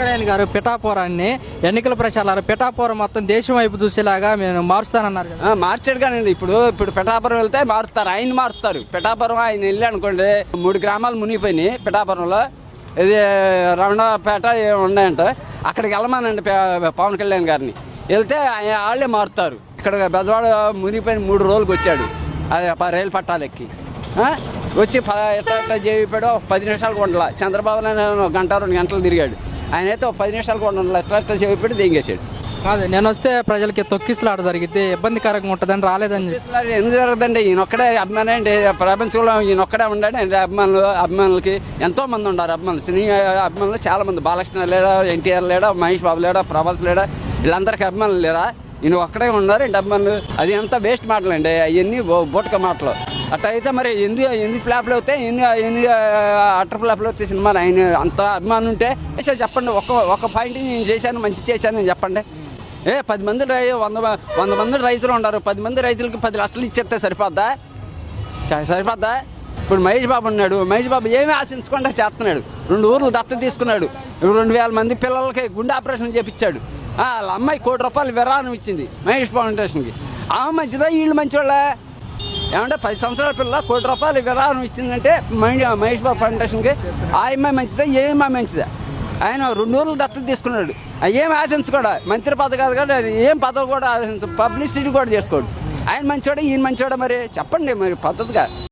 కళ్యాణ్ గారు పిఠాపురాన్ని ఎన్నికల ప్రచారాలు పిఠాపురం మొత్తం దేశం వైపు చూసేలాగా మేము మారుస్తానన్నారు కదా. మార్చాడు కానండి. ఇప్పుడు ఇప్పుడు పిఠాపురం వెళ్తే మారుస్తారు ఆయన మారుస్తారు. పిఠాపురం ఆయన వెళ్ళి అనుకోండి మూడు గ్రామాలు మునిగిపోయినాయి పిఠాపురంలో. ఇది రమణపేట ఏమో ఉన్నాయంట. అక్కడికి వెళ్ళమానండి పవన్ కళ్యాణ్ గారిని. వెళ్తే ఆయన వాళ్ళే మారుతారు. ఇక్కడ బెజవాడ మునిగిపోయిన మూడు రోజులకు వచ్చాడు. అది రైలు పట్టాలెక్కి. వచ్చి ప- ఎట్లా ఎట్లా చేయిపోయాడో పది నిమిషాలు కొండల చంద్రబాబు నాయుడు ఒక గంట రెండు గంటలు తిరిగాడు. ఆయన అయితే ఒక పది నిమిషాలు కొండల ఎట్లా ఎట్లా చేయిపోయాడు దింగేశాడు. కాదు నేను వస్తే ప్రజలకి తొక్కిసలాట జరిగితే ఇబ్బందికరంగా ఉంటుందని రాలేదని చెప్పి. ఎందుకు జరగదండి ఈయన ఒక్కడే అభిమానం అండి ప్రపంచంలో ఈయన ఒక్కడే ఉండాడు అభిమానులు అభిమానులకి ఎంతో మంది ఉన్నారు అభిమానులు. సినీ అభిమానులు చాలా మంది. బాలకృష్ణ లేడా ఎన్టీఆర్ లేడా మహేష్ బాబు లేడా ప్రభాస్ లేడా వీళ్ళందరికీ అభిమానులు లేరా? ఈయన ఒక్కడే ఉన్నారు అభిమానులు. అది అంతా వేస్ట్ మాటలు అండి అవన్నీ బోటక మాటలు. అట్లా అయితే మరి ఎందుకు ఎన్ని ఫ్లాప్లు అవుతాయి? ఎన్ని ఎన్ని అటర్ ఫ్లాప్లు అవుతాయి సినిమాలు? ఆయన అంత అభిమానం ఉంటే చెప్పండి ఒక ఒక పాయింట్ నేను చేశాను మంచి చేశాను నేను చెప్పండి. ఏ పది మంది రై వంద వంద మంది రైతులు ఉన్నారు. పది మంది రైతులకి పది లక్షలు ఇచ్చేస్తే సరిపోద్దా? చ- సరిపోద్దా? ఇప్పుడు మహేష్ బాబు ఉన్నాడు. మహేష్ బాబు ఏమీ ఆశించకుండా చేస్తున్నాడు. రెండు ఊర్లు దత్త తీసుకున్నాడు. రెండు వేల మంది పిల్లలకి గుండె ఆపరేషన్ చేపించాడు ఆ, వాళ్ళ అమ్మాయి కోటి రూపాయలు విరాళం ఇచ్చింది మహేష్ ఫౌండేషన్కి ఆ మంచిదా వీళ్ళు మంచివాళ్ళ ఏమంటే పది సంవత్సరాల పిల్ల కోటి రూపాయలు విరాళం ఇచ్చిందంటే మహే- మహేష్ బాబు ఫౌండేషన్కి ఆ అమ్మాయి మంచిదా ఏ అమ్మాయి మంచిదా. ఆయన రెండు రోజులు దత్తత తీసుకున్నాడు. ఏం ఆశించుకోడా మంత్రి పదవి కాదు కూడా ఏం పదవి కూడా ఆశించు పబ్లిసిటీ కూడా చేసుకోడు. ఆయన మంచోడా ఈయన మంచోడా మరి? చెప్పండి మరి పద్ధతిగా.